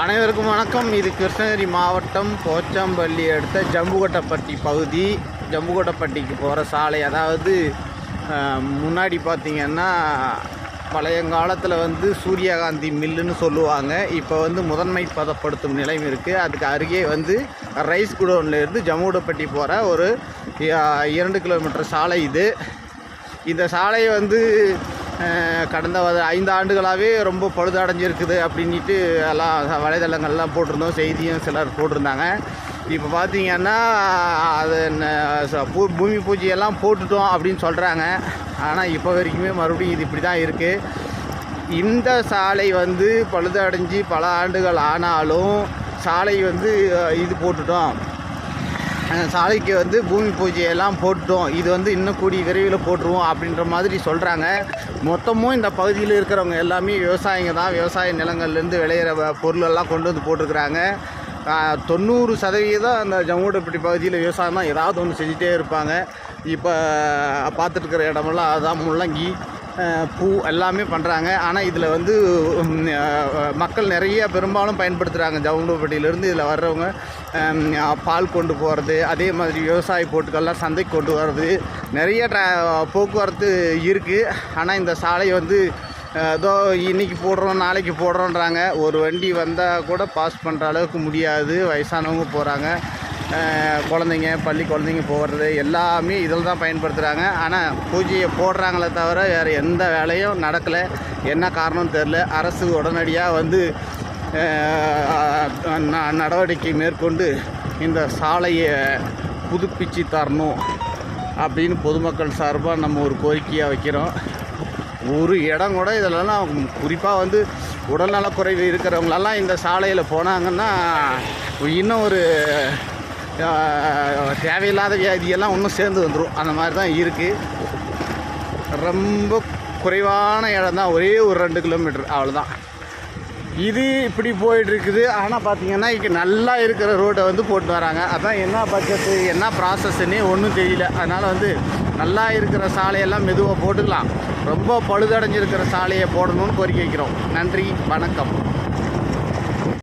அனைவருக்கும் வணக்கம். இது கிருஷ்ணகிரி மாவட்டம் போச்சாம்பள்ளி அடுத்த ஜம்புகோட்டைப்பட்டி பகுதி. ஜம்புகோட்டைப்பட்டிக்கு போகிற சாலை அதாவது முன்னாடி பார்த்திங்கன்னா பழையங்காலத்தில் வந்து சூரியகாந்தி மில்லுன்னு சொல்லுவாங்க. இப்போ வந்து முதன்மை பதப்படுத்தும் நிலையம் இருக்குது அதுக்கு அருகே வந்து ரைஸ் குடோன்லேருந்து ஜம்முடப்பட்டி போகிற ஒரு இரண்டு கிலோமீட்டர் சாலை இது. இந்த சாலை வந்து கடந்த ஒரு ஐந்து ஆண்டுகளாகவே ரொம்ப பழுதடைஞ்சிருக்குது அப்படின்ட்டு எல்லாம் வலைதளங்கள்லாம் போட்டிருந்தோம் செய்தியும் சிலர் போட்டிருந்தாங்க. இப்போ பார்த்தீங்கன்னா அது ச- பூ- பூமி பூஜையெல்லாம் போட்டுட்டோம் அப்படின்னு சொல்கிறாங்க ஆனால் இப்போ வரைக்குமே மறுபடியும் இது இப்படி தான் இருக்குது இந்த சாலை வந்து பழுதடைஞ்சு பல ஆண்டுகள் ஆனாலும் சாலை வந்து இது போட்டுட்டோம். சாலைக்கு வந்து பூமி பூஜையெல்லாம் போட்டோம். இது வந்து இன்னும் கூடிய விரைவில் போட்டுருவோம் அப்படின்ற மாதிரி சொல்கிறாங்க மொத்தமும் இந்த பகுதியில் இருக்கிறவங்க எல்லாமே விவசாயிங்க தான். விவசாய நிலங்கள்லேருந்து விளையிற பொருளெல்லாம் கொண்டு வந்து போட்டிருக்கிறாங்க. தொண்ணூறு சதவீதம் அந்த ஜம்முடப்பட்டி பகுதியில் விவசாயம் தான். ஏதாவது ஒன்று செஞ்சுட்டே இருப்பாங்க. இப்போ பார்த்துட்டு இருக்கிற இடமெல்லாம் அதான் முள்ளங்கி. பூ எல்லாமே பண்ணுறாங்க ஆனால் இதில் வந்து மக்கள் நிறைய பெரும்பாலும் பயன்படுத்துகிறாங்க ஜவுண்டுப்பட்டியிலேருந்து இதில் வர்றவங்க பால் கொண்டு போகிறது அதே மாதிரி விவசாய பொருட்கள்லாம் சந்தைக்கு கொண்டு வர்றது. நிறைய ட்ரா போக்குவரத்து இருக்குது ஆனால் இந்த சாலை வந்து ஏதோ இன்னைக்கு போடுறோம் நாளைக்கு போடுறோன்றாங்க. ஒரு வண்டி வந்தால் கூட பாஸ் பண்ணுற அளவுக்கு முடியாது. வயசானவங்க போகிறாங்க குழந்தைங்க பள்ளி குழந்தைங்க போகிறது எல்லாமே இதில் தான் பயன்படுத்துகிறாங்க. ஆனால் பூஜையை போடுறாங்களே தவிர வேறு எந்த வேலையும் நடக்கலை. என்ன காரணம்னு தெரில அரசு உடனடியாக வந்து ந- நடவடிக்கை மேற்கொண்டு இந்த சாலையை புதுப்பிச்சு தரணும் அப்படின்னு பொதுமக்கள் சார்பாக நம்ம ஒரு கோரிக்கையாக வைக்கிறோம். ஒரு இடம் கூட இதிலலாம் குறிப்பாக வந்து உடல்நலக்குறைவு இருக்கிறவங்களெல்லாம் இந்த சாலையில் போனாங்கன்னா இன்னும் ஒரு தேவையில்லாத வியாதியெல்லாம் ஒன்றும் சேர்ந்து வந்துடும் அந்த மாதிரி தான் இருக்குது ரொம்ப குறைவான இடம் தான். ஒரே ஒரு ரெண்டு கிலோமீட்டர். அவ்வளோதான் இது இப்படி போயிட்டுருக்குது. ஆனால் பார்த்தீங்கன்னா இங்கே நல்லா இருக்கிற ரோட்டை வந்து போட்டு வராங்க. அதான் என்ன பட்ஜெட்டு என்ன ப்ராசஸ்ன்னே ஒன்றும் தெரியல. அதனால் வந்து நல்லா இருக்கிற சாலையெல்லாம் மெதுவாக போட்டுக்கலாம். ரொம்ப பழுதடைஞ்சிருக்கிற சாலையை போடணும்னு கோரிக்கை வைக்கிறோம். நன்றி. வணக்கம்.